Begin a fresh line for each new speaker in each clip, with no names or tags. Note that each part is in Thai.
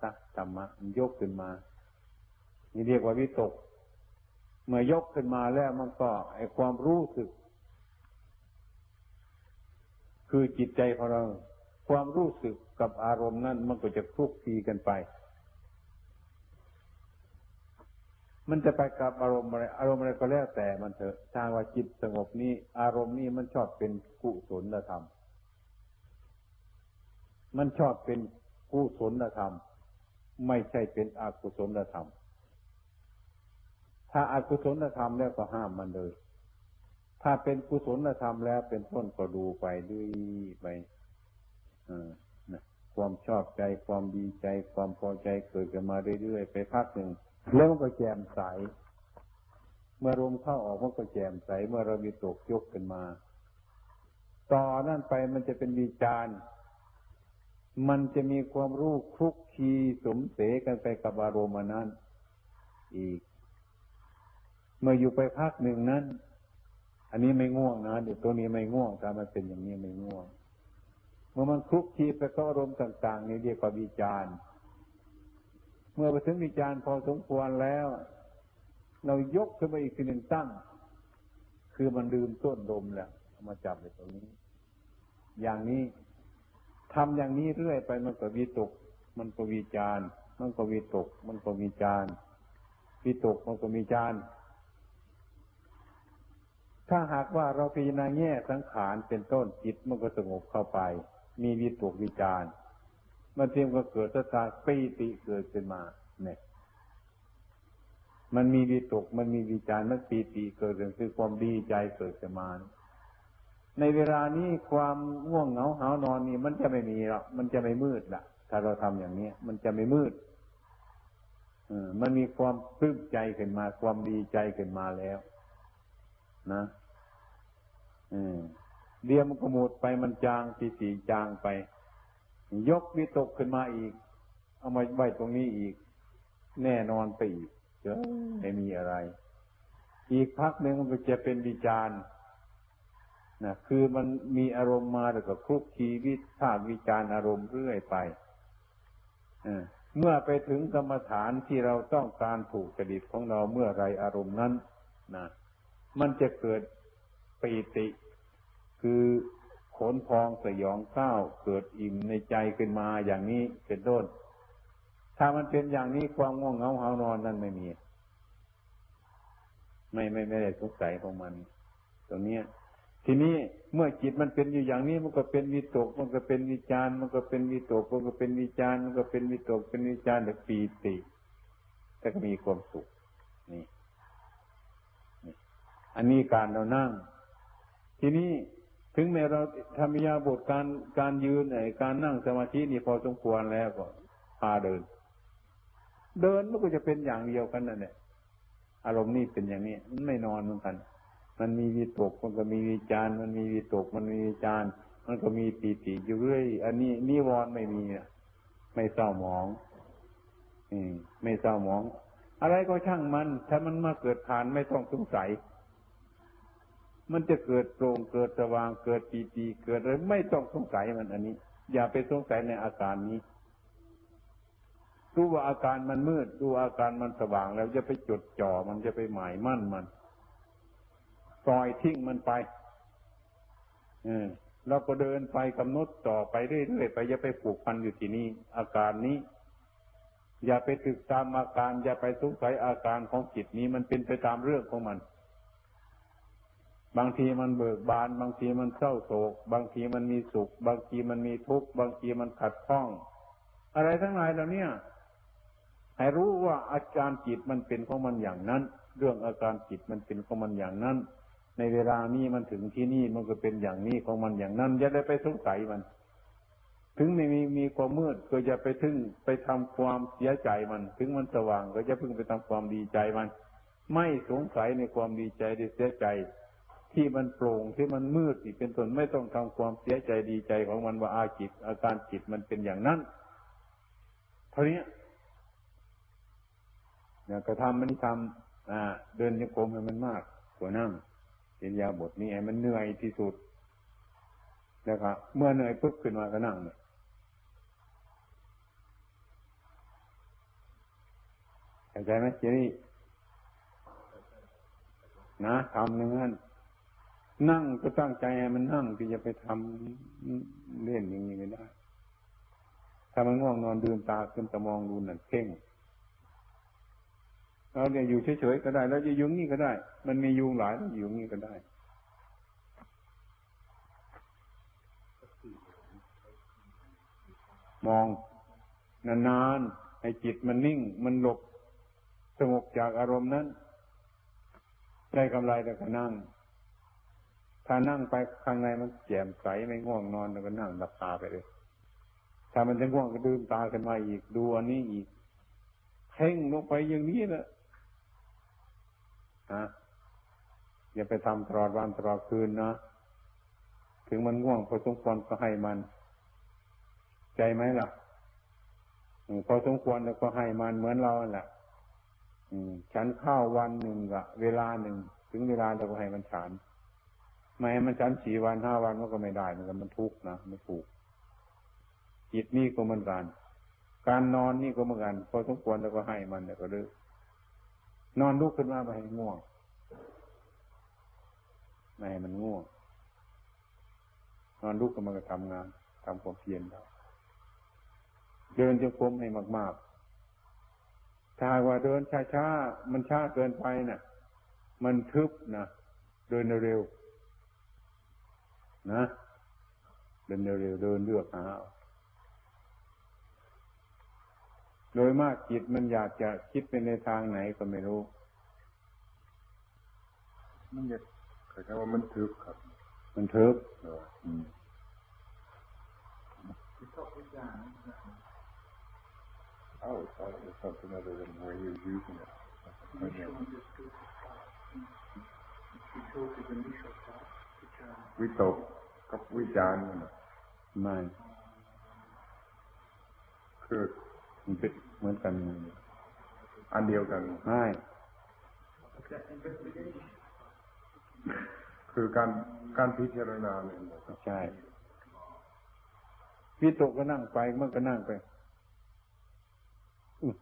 สักธรรมะมันยกขึ้นมา นี่เรียกว่าวิตก เมื่อยกขึ้นมาแล้วมันก็ไอความรู้สึก คือจิตใจของเรา ความรู้สึกกับอารมณ์นั้นมันก็จะคลุกคลีกันไป มันจะไปกับอารมณ์อะไรอารมณ์อะไรก็แล้วแต่มันเถอะถ้าว่าจิตสงบนี้ อารมณ์นี้มันชอบเป็นกุศลธรรมมันชอบเป็นกุศลธรรม ไม่ใช่เป็นอกุศลธรรม ถ้าอากุศลธรรมแล้วก็ห้ามมันเลย ถ้าเป็นกุศลธรรมแล้วเป็นต้นก็ดูไปด้วยไปความชอบใจความดีใจ ความพอใจเกิดขึ้นมาเรื่อยๆไปพักหนึ่งแล้วมันก็แจ่มใส เมื่อลมเข้าออกมันก็แจ่มใส เมื่อเรามีตกยกขึ้นมา ต่อนั่นไปมันจะเป็นวิจารณ์ มันจะมีความรู้คลุกคีสมเสกันไปกับอารมณ์นั้นอีก เมื่ออยู่ไปพักหนึ่งนั้น อันนี้ไม่ง่วงนะเดี๋ยวตัวนี้ไม่ง่วงถ้ามันเป็นอย่างนี้ไม่ง่วง เมื่อมันคลุกคีไปกับอารมณ์ต่างๆนี่เรียกว่าวิจารณ์เมื่อไปถึงวิจารณ์พอสมควรแล้ว เรายกขึ้นมาอีกทีหนึ่งตั้ง คือมันลืมต้นลมแล้วมาจับไปตรงนี้ อย่างนี้ ทำอย่างนี้เรื่อยไปมันก็วิตก มันก็วิจารมันก็วิตก มันก็วิจารวิตกมันก็วิจารถ้าหากว่าเราพิจารณาแง่สังขารเป็นต้นจิตมันก็สงบเข้าไป มีวิตกวิจารมันเทียมก็เกิดสตาปีติเกิดขึ้นมาเนี่ยมันมีวิตก มันมีวิจารมันปีติเกิดขึ้นคือความดีใจเกิดขึ้นมา ในเวลานี้ความง่วงเหงาหานอนนี่มันจะไม่มีหรอกมันจะไม่มืดละถ้าเราทำอย่างนี้มันจะไม่มืดอมันมีความปลื้มใจขึ้นมา ความดีใจขึ้นมาแล้ว นะเดียมันก็หมดไปมันจางสีสีจางไป ยกวิตกขึ้นมาอีก เอามาไว้ตรงนี้อีก แน่นอนไปอีกเจอไม่มีอะไร อีกพักหนึ่งมันก็จะเป็นวิจารณ์ นะคือมันมีอารมณ์มาแล้วก็คลุกคีวิพากวิจารอารมณ์เรื่อยไปเมื่อไปถึงกรรมฐานที่เราต้องการถูกจริตของเราเมื่อไรอารมณ์นั้นนะมันจะเกิดปีติ คือขนพองสยองเศร้าเกิดอิ่มในใจขึ้นมาอย่างนี้เป็นต้น ถ้ามันเป็นอย่างนี้ความง่วงเหงาหานอนนั่นไม่มี ไม่ไม่ไม่ได้สงสัยของมันตรงนี้ ทีนี้เมื่อจิตมันเป็นอยู่อย่างนี้มันก็เป็นวิตก มันก็เป็นวิจารมันก็เป็นวิตกมันก็เป็นวิจารมันก็เป็นวิตกเป็นวิจารแต่ปีติแต่ก็มีความสุขนี่อันนี้การเรานั่ง ทีนี้ถึงแม้เราทำยาบทการการยืนไหนการนั่งสมาธินี่พอสมควรแล้วก็พาเดิน เดินมันก็จะเป็นอย่างเดียวกันนั่นแหละอารมณ์นี่เป็นอย่างนี้มันไม่นอนเหมือนกัน มันมีวิตกมันก็มีวิจารมันมีวิตกมันมีวิจารมันก็มีปีติอยู่เรื่อยอันนี้นิวรณ์ไม่มีไม่เศร้าหมองอืมไม่เศร้าหมอง อะไรก็ช่างมัน ถ้ามันมาเกิดผ่านไม่ต้องสงสัย มันจะเกิดโปร่งเกิดสว่างเกิดปีติเกิดอะไรไม่ต้องสงสัยมันอันนี้ อย่าไปสงสัยในอาการนี้ดูว่าอาการมันมืดดูอาการมันสว่างแล้วจะไปจดจ่อมันจะไปหมายมั่นมัน ปล่อยทิ้งมันไปเออเราก็เดินไปกำหนดต่อไปเรื่อยๆไปอย่าไปผูกพันอยู่ที่นี่อาการนี้ อย่าไปตึกตามอาการ อย่าไปสงสัยอาการของจิตนี้มันเป็นไปตามเรื่องของมัน บางทีมันเบิกบาน บางทีมันเศร้าโศก บางทีมันมีสุข บางทีมันมีทุกข์บางทีมันขัดข้อง อะไรทั้งหลายเหล่านี้ให้รู้ว่าอาการจิตมันเป็นของมันอย่างนั้น เรื่องอาการจิตมันเป็นของมันอย่างนั้น ในเวลานี้มันถึงที่นี่มันก็เป็นอย่างนี้ของมันอย่างนั้นอย่าได้ไปสงสัยมัน ถึงไม่มีมีความมืดก็อย่าไปถึงไปทำความเสียใจมัน ถึงมันสว่างก็อย่าเพิ่งไปทำความดีใจมัน ไม่สงสัยในความดีใจหรือเสียใจ ที่มันโปร่งที่มันมืดที่เป็นตนไม่ต้องทำความเสียใจดีใจของมันว่าอาจิต อาการจิตมันเป็นอย่างนั้นเท่านี้เนี่ยกระทำมันทำอ่า เดินยังกรมให้มันมากกว่านั่ง อินยาบทนี้มันเหนื่อยที่สุดนะครับเมื่อเหนื่อยปุ๊บขึ้นมาก็นั่งเนี่ยเข้าใจไหมทีนี้นะทำอย่างนั้นนั่งก็ตั้งใจให้มันนั่งที่จะไปทำเล่นอย่างนี้ไม่ได้ ถ้ามันง่วงนอนดื่มตาขึ้นตะมองดูนั่นเพ่ง เราเนี่ยอยู่เฉยๆก็ได้ แล้วจะยุงนี่ก็ได้ มันมียุงหลายอยู่นี่ก็ได้มองนานๆให้จิตมันนิ่ง มันหลบสงบจากอารมณ์นั้น ได้กำไรแต่ก็นั่ง ถ้านั่งไปข้างในมันแจ่มใสไม่ง่วงนอนแล้วก็นั่งหลับตาไปเลย ถ้ามันจะง่วงก็ดื่มตาขึ้นมาอีกดูอันนี้อีกเพ่งลงไปอย่างนี้นะ ฮะอย่าไปทำตลอดวันตลอดคืนนะถึงมันง่วงพอสมควรก็ให้มัน ใจไหมล่ะพอสมควรแล้วก็ให้มันเหมือนเราแหละฉันข้าววันหนึ่งกะเวลาหนึ่งถึงเวลาเราก็ให้มันฉันไม่ให้มันฉันสี่วันห้าวันมันก็ไม่ได้เหมือนกันมันทุกข์นะไม่ถูกจิตนี่ก็เหมือนกัน การนอนนี่ก็เหมือนกัน พอสมควรแล้วก็ให้มันแล้วก็เลิก นอนลุกขึ้นมาไปให้ง่วง ไม่ให้มันง่วง นอนลุกก็มันก็ทำงานทำความเพียรเราเดินจงกรมให้มาก ๆ ถ้าว่าเดินช้าๆ มันช้าเกินไปนะ่ะ มันทึบนะเดินเร็วๆนะ เดินเร็วๆ เดินเลือกหา โดยมากจิตมันอยากจะคิดไปในทางไหนก็ไม่รู้
มันอยากเขาจะว่ามันทึบครับ
มันทึบ
อืม Oh, it's, uh, it's something other than where you're using it. Okay. วิตกกับวิจารณ์มันน่ะ
ไม่
คือ
มันเป็น เหมือนกัน
อันเดียวกัน
ไม่
คือการการพิจารณาเนี่ยนะครับ
ใช่วิตกก็นั่งไปมันก็นั่งไปอื้อ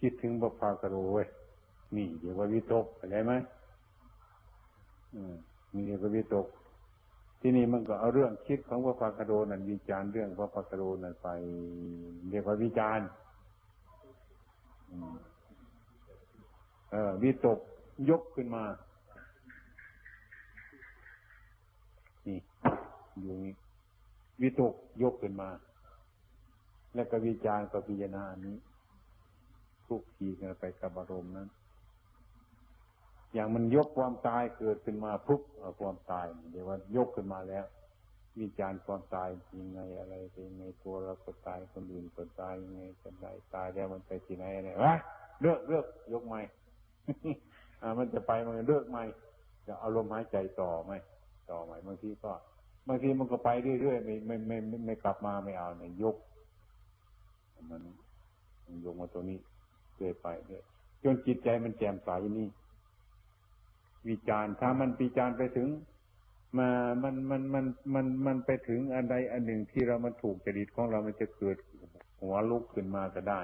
คิดถึงบพากระโรเว้ยนี่เดี๋ยวว่าวิตกเข้าใจไหมอืมมีเดี๋ยวก็วิตก ที่นี่มันก็เอาเรื่องคิดของพระปากระโดนั่นวิจารณ์เรื่องพระปากระโดนั่นไปเรียกว่าวิจารณ์เออวิตกยกขึ้นมานี่อยู่นี้วิตกยกขึ้นมา แล้วก็วิจารณ์กับพิจารณาอันนี้ทุกทีกันไปกับอารมณ์นั้น อย่างมันยกความตายเกิดขึ้นมาปุ๊บความตายเดี๋ยวว่ายกขึ้นมาแล้ว วิจารณ์ความตายยังไงอะไรเป็นยังไงตัวเราก็ตายคนอื่นก็ตายยังไงจะได้ตายแล้วมันไปที่ไหนอะไรวะเลิกเลิกยกใหม่อ่ามันจะไปมันเลิกใหม่จะเอาลมหายใจต่อไหมต่อใหม่บางทีก็บางทีมันก็ไปเรื่อยๆไม่ไม่ไม่ไม่ไม่กลับมาไม่เอาเนี่ยยกมันมันยกมาตัวนี้เรื่อยไปเรื่อยจนจิตใจมันแจ่มใสนี่ วิจารณ์ถ้ามันวิจารณ์ไปถึง มามันมันมันมันมันไปถึงอันใดอันหนึ่งที่เรามันถูกจริตของเรามันจะเกิดหัวลุกขึ้นมาก็ได้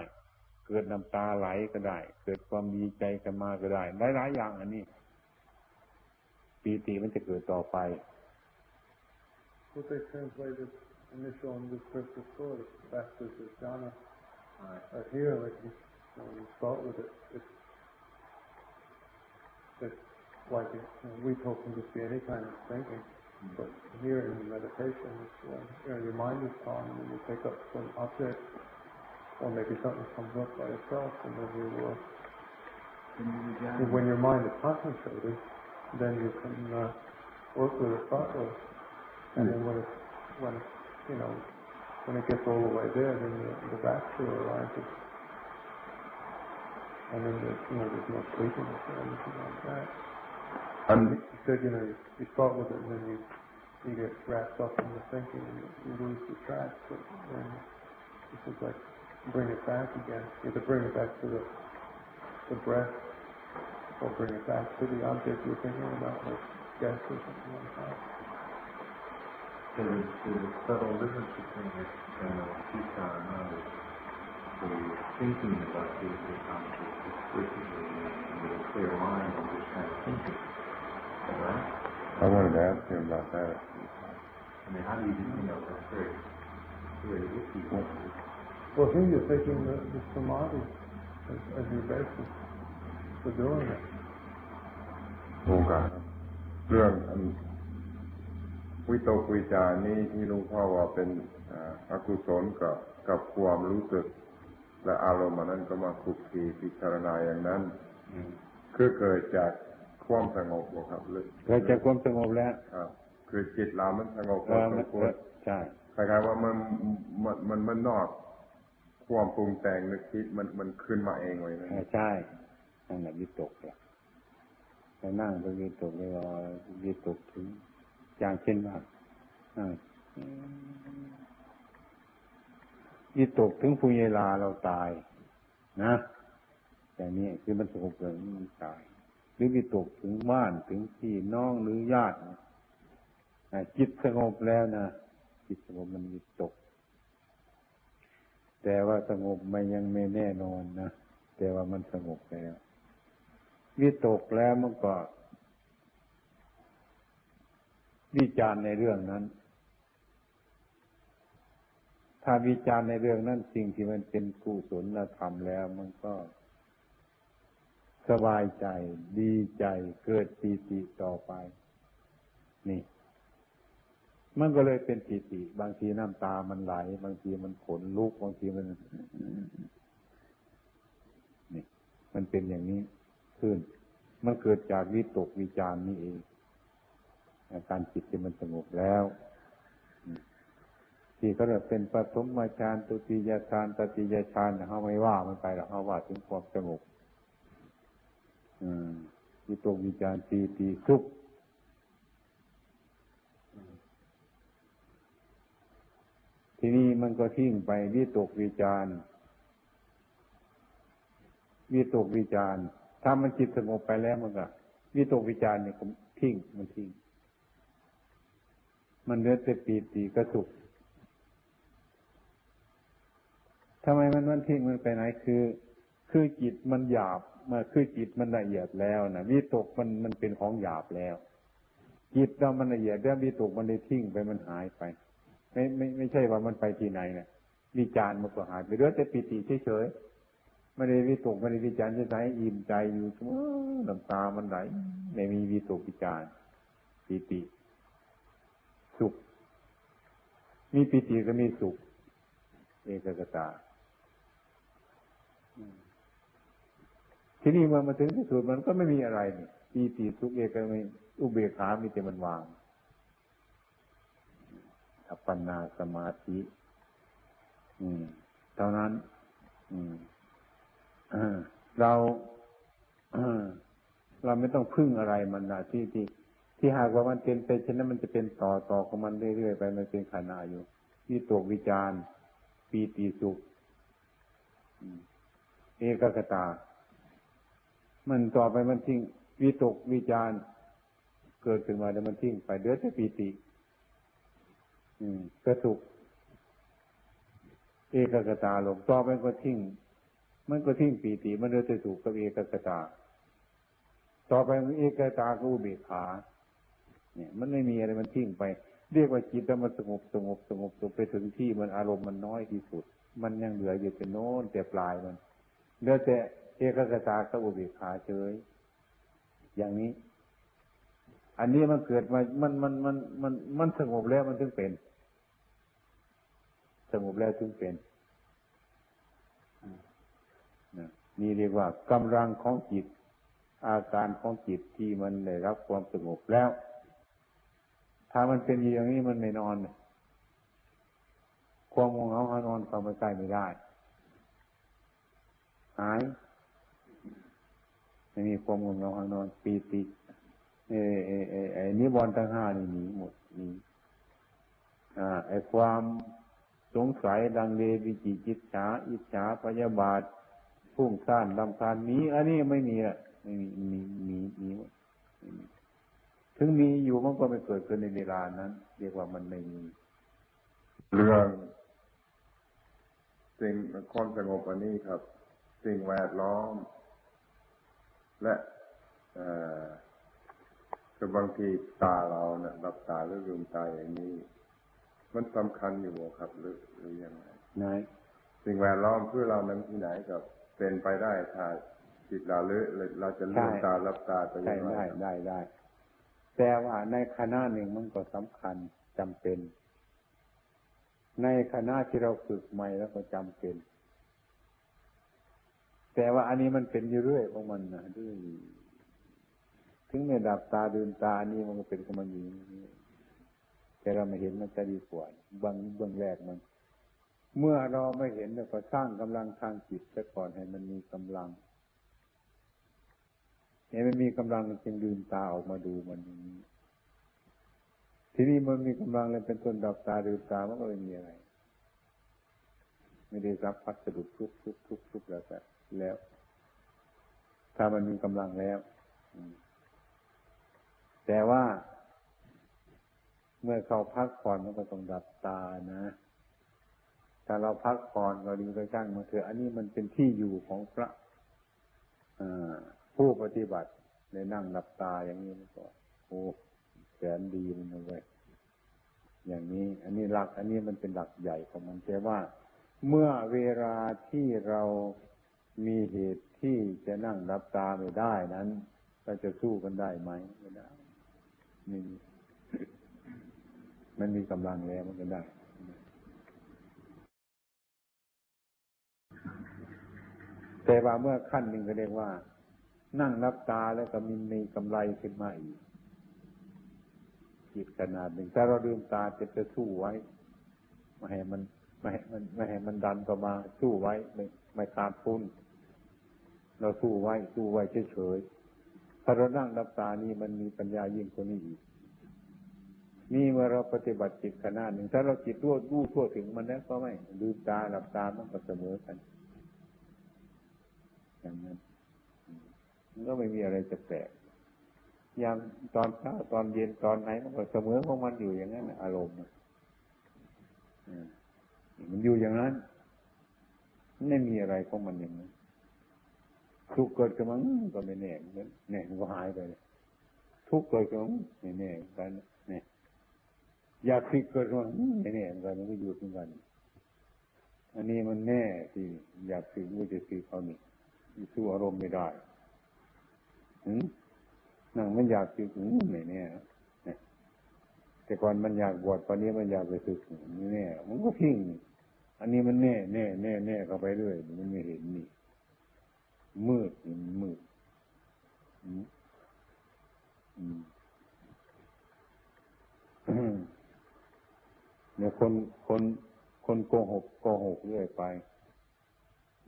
เกิดน้ำตาไหลก็ได้ เกิดความดีใจกันมาก็ได้หลายๆอย่างอันนี้ปีติมันจะเกิดต่อไป
What they translated initial and descriptive story, Baxter's is jhana. Uh, here, like you, when you start with it, it's, it's like it, we told can just be any kind of thinking, but here in meditation, it's when you know, your mind is calm and you pick up some object, or maybe something comes up by itself, and then you will. And when your mind is concentrated, then you can uh, work with it properly. And then when it, when it, you know, when it gets all the way there, then the, the Baxter arises. And then there's, you know, there's no sleepiness or anything like that.
Um, อัน
You said, you know, you, you start with it and then you, you get wrapped up in the thinking and you, lose the track, but then this is like bring it back again. Either bring it back to the, the breath or bring it back to the object you're thinking about, like death or something like that.
There's, there's a subtle difference between it and Sita and others. The thinking about these concepts explicitly with a clear mind and just kind of thinking.
I wanted to ask him about that.
I mean, how do you, you know, that's very, very iffy.
Well, here you're taking the, the samadhi as, as your basis for doing it.
โอกาสเรื่องวิตกวิจารณ์นี้ที่หลุงพ่อว่าเป็นอกุศลกับกับความรู้สึก และอารมณ์นั้นก็มาคุกคีพิจารณาอย่างนั้น คือเกิดจาก ความสงบบ่ครับหรือ
เกิดจากความสงบแล้ว
ครับคือจิตเรามันสงบ
เอ
พอ
อ
ส
มั
ม
น
ควร
ใช่
คล้ายๆว่ามันมันมันมันนอกความปรุงแต่งนึกคิดมันมันขึ้นมาเองเลยนะ
เออใช่นั่นแหละวิตกเลยไปนั่งไปวิตกเลยว่าวิตกถึงอย่างเช่นว่าอ่าวิตกถึงภูเวลาเราตาย นะอย่างนี้คือมันสงบเลยมันตาย หรือวิตกถึงบ้านถึงพี่น้องหรือญาติจิตสงบแล้วนะจิตสงบมันวิตก แต่ว่าสงบมันยังไม่แน่นอนนะแต่ว่ามันสงบแล้ววิตกแล้วมันก็วิจารณ์ในเรื่องนั้น ถ้าวิจารณ์ในเรื่องนั้นสิ่งที่มันเป็นกุศลธรรมแล้ว มันก็ สบายใจ ดีใจเกิดปีติต่อไป นี่ มันก็เลยเป็นปีติ บางทีน้ำตามันไหล บางทีมันขนลุก บางทีมัน นี่ มันเป็นอย่างนี้ขึ้น มันเกิดจากวิตกวิจารนี่เองอาการจิตที่มันสงบแล้วที่เขาเรียกเป็นปฐมฌานตุติยฌานตติยฌานเขาไม่ว่ามันไปหรอกเขาว่าถึงความสงบ มวิตกวิจารณ์ปีติสุขทีนี้มันก็ทิ้งไปวิตกวิจารวิตกวิจารถ้ามันจิตสงบไปแล้วมันก็วิตกวิจารเนี่ยผมทิ้งมันทิ้ง มันเหลือแต่ปีติก็สุขทำไมมันมันทิ้งมันไปไหนคือ คือจิตมันหยาบ มาคือจิตมันละเอียดแล้วนะวิตกมันมันเป็นของหยาบแล้ว จิตเรามันละเอียดแล้ววิตกมันเลยทิ้งไปมันหายไป ไม่ไม่ไม่ใช่ว่ามันไปที่ไหนนะวิจารมันก็หายไปเหลือแต่ปีติเฉยๆไม่ได้วิตกไม่ได้วิจารณ์เฉยๆอิ่มใจอยู่เสมอน้ำตามันไหลไม่มีวิตกวิจารปีติ สุข มีปิติก็มีสุขเอกกตา ทีนี้มื่อมาถึงที่สุดมันก็ไม่มีอะไรนี่ปีติสุขเอกม่อุเบกขามีแต่มันวางอัปปนาสมาธิ อืมเท่านั้น อืมเราเราไม่ต้องพึ่งอะไรมันนะที่ที่ที่หากว่ามันเป็นไปเช่นนั้นมันจะเป็นต่อต่อของมันเรื่อยๆไปมันเป็นขนาอยู่วิตกวิจารปีติสุขเอกกตา มันต่อไปมันทิ้งวิตกวิจารเกิดขึ้นมาแล้วมันทิ้งไปเดือดแต่ปีติ อืมก็สุขเอกกตาลงต่อไปก็ทิ้งมันก็ทิ้งปีติ มันเดือดแต่สุขกับเอกกตา ต่อไปเอกตาก็อุเบกขา เนี่ย มันไม่มีอะไรมันทิ้งไป เรียกว่าจิตแล้วมันสงบสงบสงบสงบไปถึงที่มันอารมณ์มันน้อยที่สุด มันยังเหลืออยู่แต่โน้นแต่ปลายมันเหลือแต่ เอกกตากับอุเบกขาเฉย อย่างนี้ อันนี้มันเกิดมา มันมันมันมันมันสงบแล้วมันถึงเป็น สงบแล้วถึงเป็นนี่เรียกว่ากำลังของจิต อาการของจิตที่มันได้รับความสงบแล้ว ถ้ามันเป็นอย่างนี้มันไม่นอนความงงเหงาหานอนเข้ามาใกล้ไม่ได้ หาย ไม่มีความงงเหงาหานอนปีติเอเอเอไอนิวรณ์ทั้งห้านี่หนีหมดนีอ่าไอความสงสัยดังเลวิจิจิตฉาอิจฉาพยาบาทพุ่งซ่านลำคาญนี้ อันนี้ไม่มีอะไม่มีมีมีมีหมดไม่มีถึงมีอยู่มันก็ไม่เกิดขึ้นในเวลานั้น เรียกว่ามันไม่มี
เรื่องสิ่งความสงบอันนี้ครับ สิ่งแวดล้อม และเอ่อคือบางทีตาเราเนี่ยรับตาหรือลืมตาอย่างนี้ มันสำคัญอยู่ครับ หรือหรือยังไง
ไหน
สิ่งแวดล้อมเพื่อเรานั้นที่ไหนกับเป็นไปได้ถ้าจิตเราเลอะเราจะลืมตารับตาไป
ได้
ยังไง
ได้ได้ได้แต่ว่าในคณะหนึ่งมันก็สำคัญจำเป็น ในคณะที่เราฝึกใหม่แล้วก็จำเป็น แต่ว่าอันนี้มันเป็นอยู่เรื่อยของมันนะด้วยถึงในดับตาดืนตาอันนี้มันก็เป็นของมันอยู่างนี้แต่เราไม่เห็นมันจะดีกว่าบางเบื้องแรกมัน เมื่อเราไม่เห็นเราก็สร้างกำลังทางจิตซะก่อนให้มันมีกำลังเห็นมันมีกำลังจึงลืมตาออกมาดูมันนี้ทีนี้มันมีกำลังเลยเป็นต้นดับตาลืมตามันก็ไม่มีอะไร ไม่ได้รับพัสดุทุกทุกทุกทุกแล้วแต่ แล้ว ถ้ามันมีกำลังแล้ว แต่ว่า เมื่อเขาพักผ่อนมันก็ต้องดับตานะถ้าเราพักผ่อนก็ดีก็ช่างมาเถอะอันนี้มันเป็นที่อยู่ของพระผู้ปฏิบัติในนั่งหลับตาอย่างนี้มันก็โอ้แสนดีมันเอาไว้อย่างนี้ อันนี้หลัก อันนี้มันเป็นหลักใหญ่ของมันแต่ว่า เมื่อเวลาที่เรา มีเหตุที่จะนั่งหลับตาไม่ได้นั้นเราจะสู้กันได้ไหมไม่ได้ไม่มีมันมีกำลังแล้วมันก็ได้แต่ว่าเมื่อขั้นหนึ่งก็เรียกว่า นั่งรับตาแล้วก็มีมีกำไรขึ้นมาอีกจิตขนาดหนึ่งแต่เราลืมตาจะจะสู้ไว้ไม่ให้มันไม่ให้มันไม่ให้มันดันต่อมาสู้ไว้ไม่ไม่ขาดทุน เราสู้ไว้สู้ไว้เฉยๆถ้าเรานั่งรับตานี่มันมีปัญญายิ่งกว่านี้อีกนี่เมื่อเราปฏิบัติจิตขนาดหนึ่ง ถ้าเราจิตรู้รู้ทั่วถึงมันแล้วก็ไม่ลืมตาหลับตามันก็เสมอกัน อย่างนั้นมันก็ไม่มีอะไรจะแปลกยามตอนเช้าตอนเย็นตอนไหนมันก็เสมอของมันอยู่อย่างนั้นอารมณ์อ่ามันอยู่อย่างนั้นไม่มีอะไรของมันอย่างนั้น ทุกข์เกิดขึ้นมาก็ไม่แน่เหมือนกันแน่มันก็หายไปเลยทุกข์เกิดขึ้นมาไม่แน่เหมือนกันเนี่ยอยากคิดเกิดขึ้นมาไม่แน่เหมือนกันมันก็หยุดเหมือนกัน อันนี้มันแน่ที่อยากคิดว่าจะคิดเขานี่สู้อารมณ์ไม่ได้หืมนั่งมันอยากคิดหืมไม่แน่เนี่ยแต่ก่อนมันอยากบวชตอนนี้มันอยากไปศึกไม่แน่มันก็ทิ้งอันนี้มันแน่แน่แน่แน่เข้าไปเรื่อยมันไม่เห็นนี่ มืดนี่มันมืดอืมอืมเนี่ยคนคนคนโกหกโกหกเรื่อยไป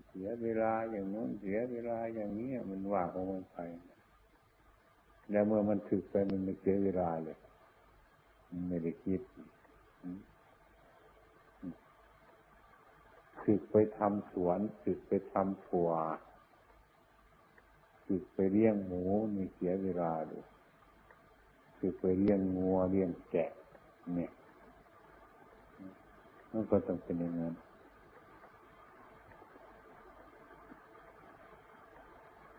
เสียเวลาอย่างนู้นเสียเวลาอย่างนี้มันว่าของมันไป แล้วเมื่อมันถึกไปมันไม่เสียเวลาเลยมันไม่ได้คิดถึกไปทำสวนถึกไปทำถั่ว ถึกไปเลี้ยงหมูมีเสียเวลาเลยถึกไปเลี้ยงงัวเลี้ยงแกะ เนี่ยมันก็ต้องเป็นอย่างนั้น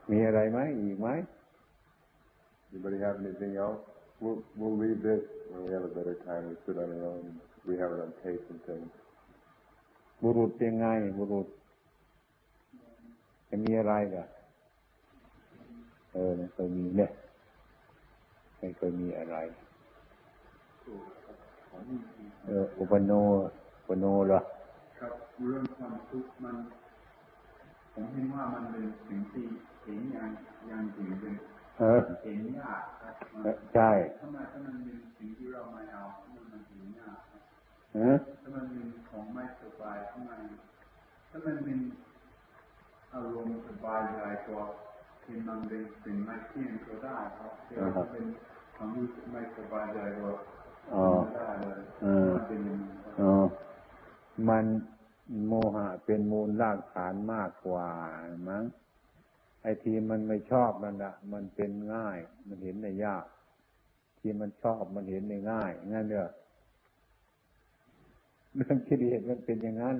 มีอะไรไหมอีกไหม
Anybody have anything else? We'll, we'll leave this when we have a better time. We sit on our own. We have it on tape and things.
บุรุษเป็นไงบุรุษจะมีอะไรกะเออไม่เคยมีเนี่ยไม่เคยมีอะไรเอออุปโนอุปโนเหรอ
ครับเรื่องความทุกข์มัน ผมเห็นว่ามันเป็นสิ่งที่เห็นอย่างอย่างจริงเป็น
เออ
เห็นยากครับมัน
เออใช่
ถ้ามันถ้ามันเป็นสิ่งที่เราไม่เอาถ้ามันมันเห็นยากครับ
เออ
ถ้ามันเป็นของไม่สบายถ้ามันถ้ามันเป็นอารมณ์สบายใจก็ ที่มันเป็นสิ่งไม่เที่ยงก็ได้ครับแต่ถ้าเป็นความรู้สึกไม่สบายใจก็ได้เลย
เออ
มันเป็นอ๋
อมันโมหะเป็นมูลรากฐานมากกว่ามั้งไอ้ที่มันไม่ชอบนั่นแหละมันเป็นง่าย มันเห็นในยาก ที่มันชอบมันเห็นในง่ายงั้นเด้อเรื่องคิดเห็นมันเป็นอย่างนั้น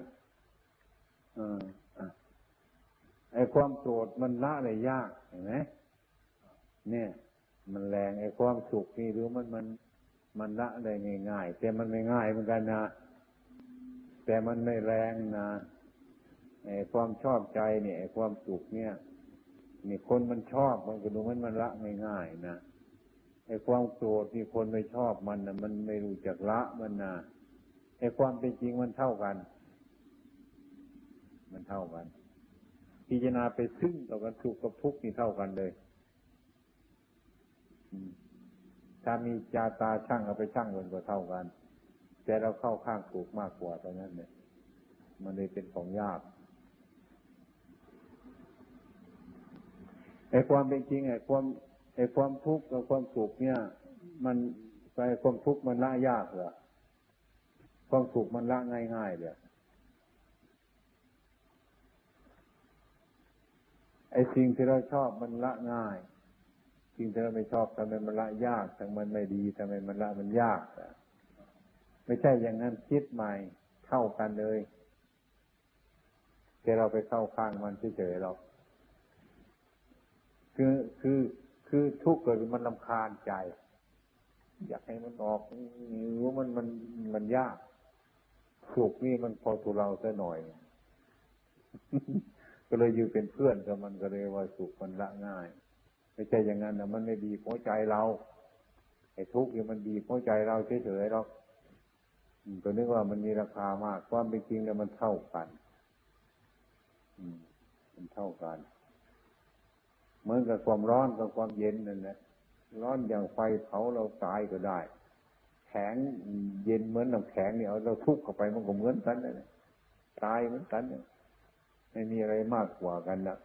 เอออะไอ้ ความโกรธมันละได้ยากเห็นไหมเนี่ย มันแรงไอ้ความสุขนี่หรือมันมันมันละได้ง่ายๆแต่มันไม่ง่ายเหมือนกันนะแต่มันไม่แรงนะไอ้ความชอบใจเนี่ยไอ้ความสุขเนี่ยนี่คนมันชอบมันก็ดูมันมันละง่ายๆนะไอ้ความโกรธนี่คนไม่ชอบมันนะมันไม่รู้จักละมันนะไอ้ความเป็นจริงมันเท่ากัน มันเท่ากัน พิจารณาไปซึ่งต่อกันสุขกับทุกข์นี่เท่ากันเลยถ้ามีจาตาช่างเอาไปช่างมันก็เท่ากัน แต่เราเข้าข้างถูกมากกว่าตอนนั้นเนี่ย มันเลยเป็นของยากไอ้ความเป็นจริงไอ้ความไอ้ความทุกข์กับความสุขเนี่ย มันไปความทุกข์มันละยากเหรอความสุขมันละง่ายๆเลย ไอ้สิ่งที่เราชอบมันละง่าย สิ่งที่เราไม่ชอบทำไมมันละยากทำไมมันไม่ดีทำไมมันละมันยากอะไม่ใช่อย่างนั้นคิดใหม่เท่ากันเลยแต่เราไปเข้าข้างมันเฉยๆเราคือคือคือทุกข์เกิดมันลำคาญใจ อยากให้มันออกรู้มันมันมันยากสุขนี่มันพอตัวเราซะหน่อย ก็เลยอยู่เป็นเพื่อนกับมันก็เลยว่าสุขมันละง่าย ไม่ใช่อย่างนั้นนะมันไม่ดีหัวใจเราไอ้ทุกข์เนี่ยมันดีหัวใจเราเฉยๆหรอกก็นึกว่ามันมีราคามากความเป็นจริงแล้วมันเท่ากัน อืม มันเท่ากัน เหมือนกับความร้อนกับความเย็นนั่นแหละร้อนอย่างไฟเผาเราตายก็ได้ แข็งเย็นเหมือนน้ำแข็งเนี่ยเราทุกข์เข้าไปมันก็เหมือนกันนะตายเหมือนกันเนี่ย ไม่มีอะไรมากกว่ากันนะ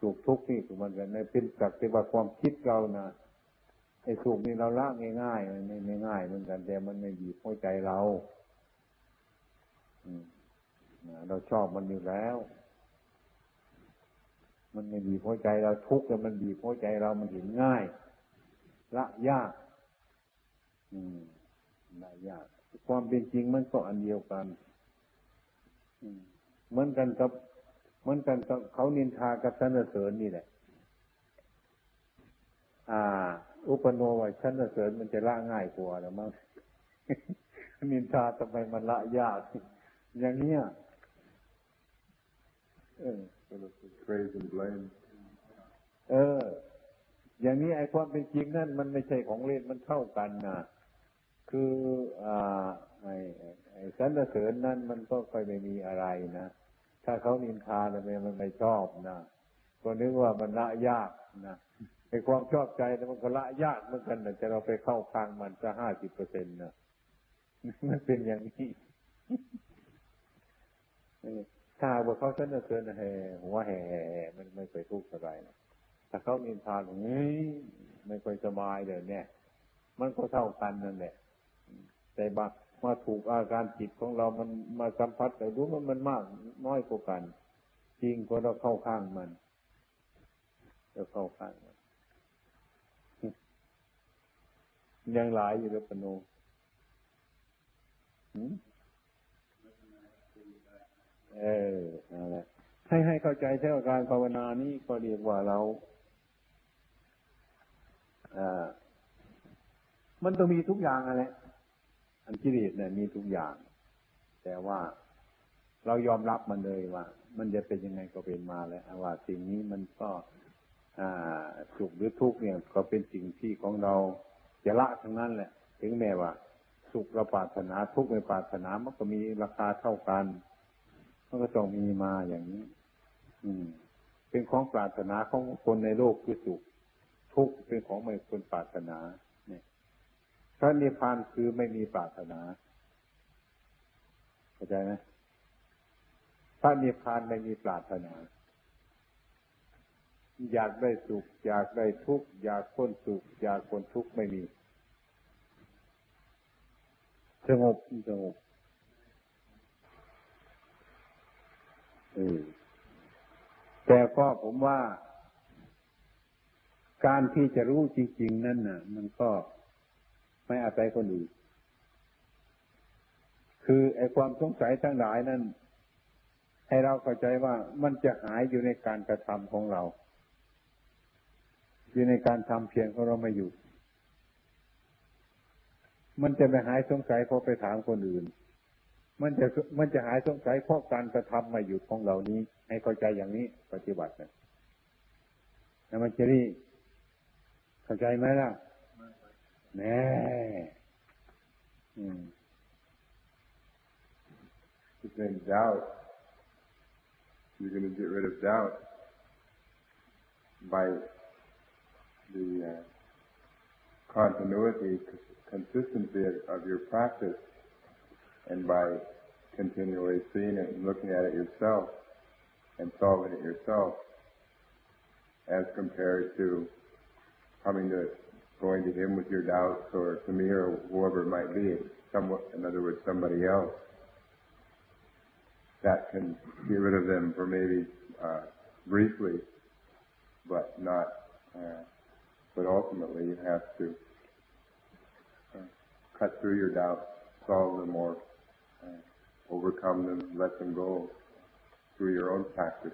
สุขทุกข์นี่คือมันกันในเป็นสักแต่ว่าความคิดเรานะไอ้สุขนี่เราละง่ายๆมันไม่ง่ายเหมือนกันแต่มันไม่บีบหัวใจเราอืมเราชอบมันอยู่แล้ว มันไม่บีบหัวใจเราทุกข์แล้วมันบีบหัวใจเรามันเห็นง่าย ละยาก อืมละยาก ความเป็นจริงมันก็อันเดียวกัน อืม เหมือนกันกับ เหมือนกันกับเขานินทากับสรรเสริญนี่แหละ อ่า อุปโนว่าสรรเสริญมันจะละง่ายกว่าหรือมั้งนินทาทำไมมันละยาก อย่างเนี้ย เออ
praise and blame
เออ อย่างนี้ไอ้ความเป็นจริงนั่นมันไม่ใช่ของเล่นมันเท่ากันนะคือ อ่า ไอ้ไอ้สรรเสริญนั่นมันก็ค่อยไม่มีอะไรนะ ถ้าเขานินทาแล้วมันไม่ชอบนะก็นึกว่ามันละยากนะไอ้ความชอบใจแล้วมันก็ละยากเหมือนกันนะจะเราไปเข้าข้างมันจะห้าสิบเปอร์เซ็นต์นะมันเป็นอย่างนี้ถ้าว่าเขาสรรเสริญแห่หัวแห่มันไม่เคยทุกข์อะไรนะถ้าเขานินทาเฮ้ยไม่ค่อยสบายเลยเนี่ย มันก็เท่ากันนั่นแหละแต่บา มาถูกอาการจิตของเรามันมาสัมผัสแต่รู้ว่ามันมากน้อยกว่ากัน จริงก็เราเข้าข้างมันเราเข้าข้างมันยังหลายอยู่แล้วปนหืมเอออะไรให้ให้เข้าใจเท่าการภาวนานี้ก็เรียกว่าเราอ่ามันต้องมีทุกอย่างอะไร อันกิเลสเนี่ยมีทุกอย่าง แต่ว่าเรายอมรับมันเลยว่า มันจะเป็นยังไงก็เป็นมาแล้วว่าสิ่งนี้มันก็สุขหรือทุกข์เนี่ยก็เป็นสิ่งที่ของเราจะละทั้งนั้นแหละ ถึงแม้ว่า สุขเราปรารถนาทุกข์ไม่ปรารถนามันก็มีราคาเท่ากันมันก็ต้องมีมาอย่างนี้ อืม เป็นของปรารถนาของคนในโลกคือสุข ทุกข์เป็นของไม่คนปรารถนา พระนิพพานคือไม่มีปรารถนาเข้าใจไหมพระนิพพานไม่มีปรารถนา อยากได้สุข อยากได้ทุกข์อยากพ้นสุข อยากพ้นทุกข์ไม่มีสงบสงบเออแต่ก็ผมว่า การที่จะรู้จริง ๆ นั่นน่ะ มันก็ ไม่อาศัยคนอื่นคือไอ้ความสงสัยทั้งหลายนั้น ให้เราเข้าใจว่ามันจะหายอยู่ในการกระทำของเรา อยู่ในการทำเพียรของเราไม่อยู่ มันจะไม่หายสงสัยเพราะไปถามคนอื่น มันจะมันจะหายสงสัยเพราะการกระทำไม่หยุดของเรานี้ ให้เข้าใจอย่างนี้ปฏิบัตินะแล้วมันจะรีเข้าใจไหมล่ะ ねえ。うん。
But then doubt, you're going to get rid of doubt by the uh, continuity, consistency of, of your practice and by continually seeing it and looking at it yourself and solving it yourself as compared to coming to going to him with your doubts or to me or whoever it might be, somewhat, in other words, somebody else that can get rid of them for maybe uh, briefly, but not. Uh, but ultimately, you have to uh, cut through your doubts, solve them, or uh, overcome them, let them go through your own practice.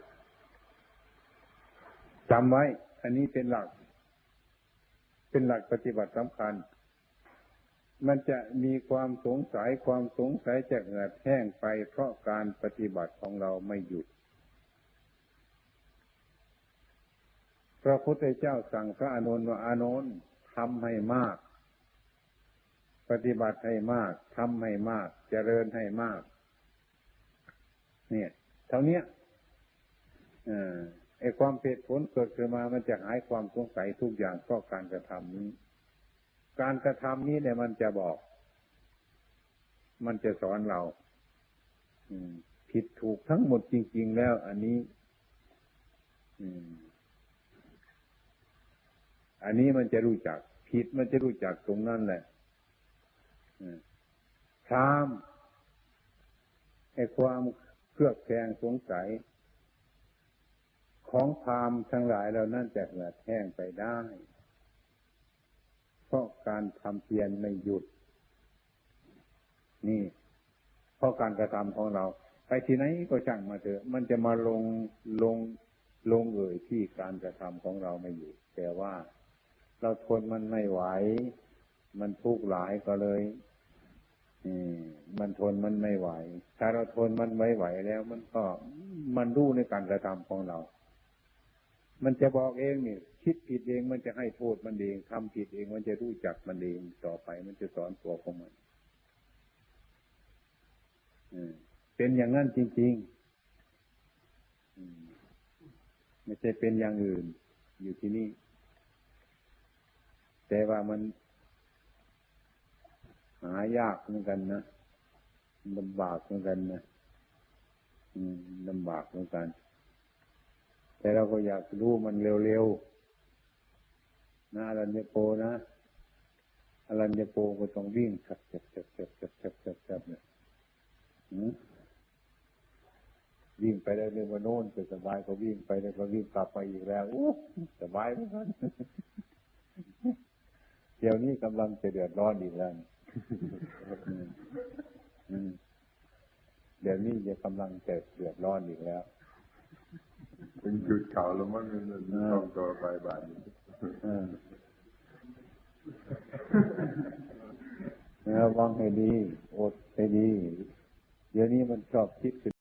จำไว้ อันนี้เป็นหลัก เป็นหลักปฏิบัติสำคัญ มันจะมีความสงสัยความสงสัยจะเหือดแห้งไป เพราะการปฏิบัติของเราไม่หยุด พระพุทธเจ้าสั่งพระอานนท์ว่าอานนท์ทำให้มาก ปฏิบัติให้มากทำให้มากเจริญให้มาก เนี่ย เท่านี้อ่า ไอ้ความเผ็ดผลเกิดขึ้นมามันจะหายความสงสัยทุกอย่างเพราะการกระทำนี้ การกระทำนี้เนี่ยมันจะบอก มันจะสอนเรา อืม ผิดถูกทั้งหมดจริง ๆ แล้ว อันนี้ อืม อันนี้มันจะรู้จัก ผิดมันจะรู้จักตรงนั้นแหละอืมพรามไอ้ความเครือบแคลงสงสัย ของพามทั้งหลายเรานั่นจะเหือดแห้งไปได้ เพราะการทำเพียรไม่หยุด นี่ เพราะการกระทำของเรา ไปที่ไหนก็ช่างมาเถอะ มันจะมาลงลงลงเอ่ยที่การกระทำของเราไม่อยู่ แต่ว่าเราทนมันไม่ไหว มันทุกข์หลายก็เลยมมันทนมันไม่ไหว ถ้าเราทนมันไม่ไหวแล้ว มันก็มันรู้ในการกระทำของเรา มันจะบอกเองเนี่ยคิดผิดเองมันจะให้โทษมันเองทำผิดเองมันจะรู้จักมันเองต่อไปมันจะสอนตัวของมันเป็นอย่างนั้นจริงๆไม่ใช่เป็นอย่างอื่น อยู่ที่นี่ แต่ว่ามัน หายากเหมือนกันนะลำบากเหมือนกันนะลำบากเหมือนกัน แต่เราก็อยากรู้มันเร็วๆนะอรัญญโปนะอรัญญโปก็ต้องวิ่งฉับฉับฉับฉับฉับฉับฉับฉับเนี่ยวิ่งไปได้เรื่องว่าโน่นจะสบายก็วิ่งไปแล้วก็วิ่งกลับมาอีกแล้วโอ้สบายเหมือนกันเดี๋ยวนี้กำลังจะเดือดร้อนอีกแล้วเดี๋ยวนี้จะกำลังจะเดือดร้อนอีกแล้ว
เป็นจุดเขาแล้วมันมันมันต้องตัวไปบาทนี้
เออระวังให้ดี อดให้ดี เดี๋ยวนี้มันชอบคิดขึ้น